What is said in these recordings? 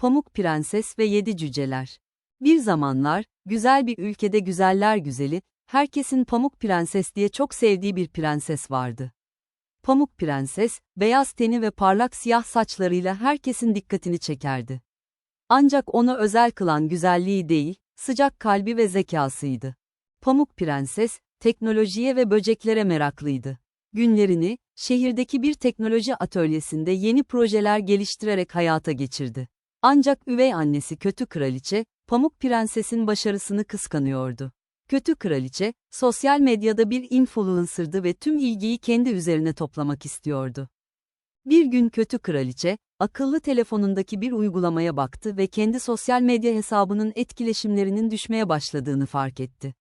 Pamuk Prenses ve Yedi Cüceler. Bir zamanlar, güzel bir ülkede güzeller güzeli, herkesin Pamuk Prenses diye çok sevdiği bir prenses vardı. Pamuk Prenses, beyaz teni ve parlak siyah saçlarıyla herkesin dikkatini çekerdi. Ancak onu özel kılan güzelliği değil, sıcak kalbi ve zekasıydı. Pamuk Prenses, teknolojiye ve böceklere meraklıydı. Günlerini, şehirdeki bir teknoloji atölyesinde yeni projeler geliştirerek hayata geçirdi. Ancak üvey annesi kötü kraliçe, Pamuk Prenses'in başarısını kıskanıyordu. Kötü kraliçe, sosyal medyada bir influencer'dı ve tüm ilgiyi kendi üzerine toplamak istiyordu. Bir gün kötü kraliçe, akıllı telefonundaki bir uygulamaya baktı ve kendi sosyal medya hesabının etkileşimlerinin düşmeye başladığını fark etti.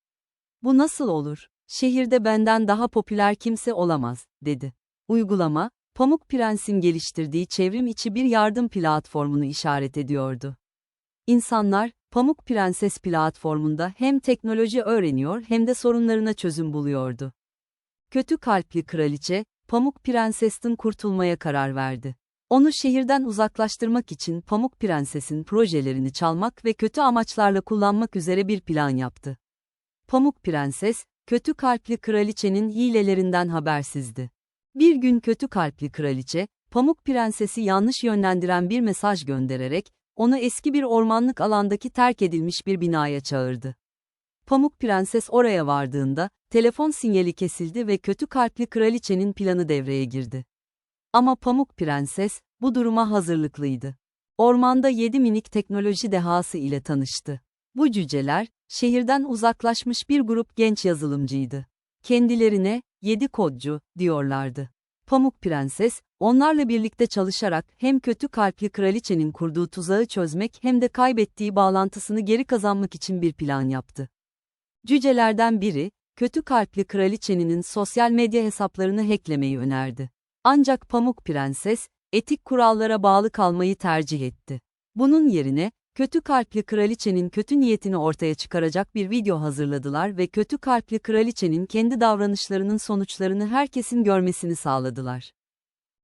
Bu nasıl olur? Şehirde benden daha popüler kimse olamaz, dedi. Uygulama, Pamuk Prens'in geliştirdiği çevrim içi bir yardım platformunu işaret ediyordu. İnsanlar, Pamuk Prenses platformunda hem teknoloji öğreniyor hem de sorunlarına çözüm buluyordu. Kötü kalpli kraliçe, Pamuk Prenses'ten kurtulmaya karar verdi. Onu şehirden uzaklaştırmak için Pamuk Prenses'in projelerini çalmak ve kötü amaçlarla kullanmak üzere bir plan yaptı. Pamuk Prenses, kötü kalpli kraliçenin hilelerinden habersizdi. Bir gün kötü kalpli kraliçe, Pamuk Prenses'i yanlış yönlendiren bir mesaj göndererek, onu eski bir ormanlık alandaki terk edilmiş bir binaya çağırdı. Pamuk Prenses oraya vardığında, telefon sinyali kesildi ve kötü kalpli kraliçenin planı devreye girdi. Ama Pamuk Prenses, bu duruma hazırlıklıydı. Ormanda yedi minik teknoloji dehası ile tanıştı. Bu cüceler, şehirden uzaklaşmış bir grup genç yazılımcıydı. Kendilerine, yedi kodcu, diyorlardı. Pamuk Prenses, onlarla birlikte çalışarak hem kötü kalpli kraliçenin kurduğu tuzağı çözmek hem de kaybettiği bağlantısını geri kazanmak için bir plan yaptı. Cücelerden biri, kötü kalpli kraliçenin sosyal medya hesaplarını hacklemeyi önerdi. Ancak Pamuk Prenses, etik kurallara bağlı kalmayı tercih etti. Bunun yerine, kötü kalpli kraliçenin kötü niyetini ortaya çıkaracak bir video hazırladılar ve kötü kalpli kraliçenin kendi davranışlarının sonuçlarını herkesin görmesini sağladılar.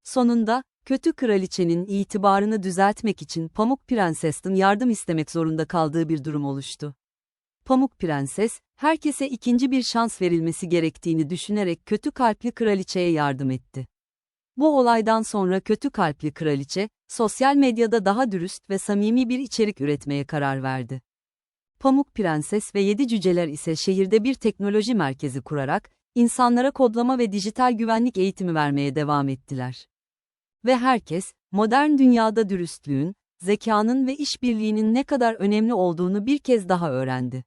Sonunda, kötü kraliçenin itibarını düzeltmek için Pamuk Prenses'ten yardım istemek zorunda kaldığı bir durum oluştu. Pamuk Prenses, herkese ikinci bir şans verilmesi gerektiğini düşünerek kötü kalpli kraliçeye yardım etti. Bu olaydan sonra kötü kalpli kraliçe, sosyal medyada daha dürüst ve samimi bir içerik üretmeye karar verdi. Pamuk Prenses ve Yedi Cüceler ise şehirde bir teknoloji merkezi kurarak, insanlara kodlama ve dijital güvenlik eğitimi vermeye devam ettiler. Ve herkes, modern dünyada dürüstlüğün, zekanın ve işbirliğinin ne kadar önemli olduğunu bir kez daha öğrendi.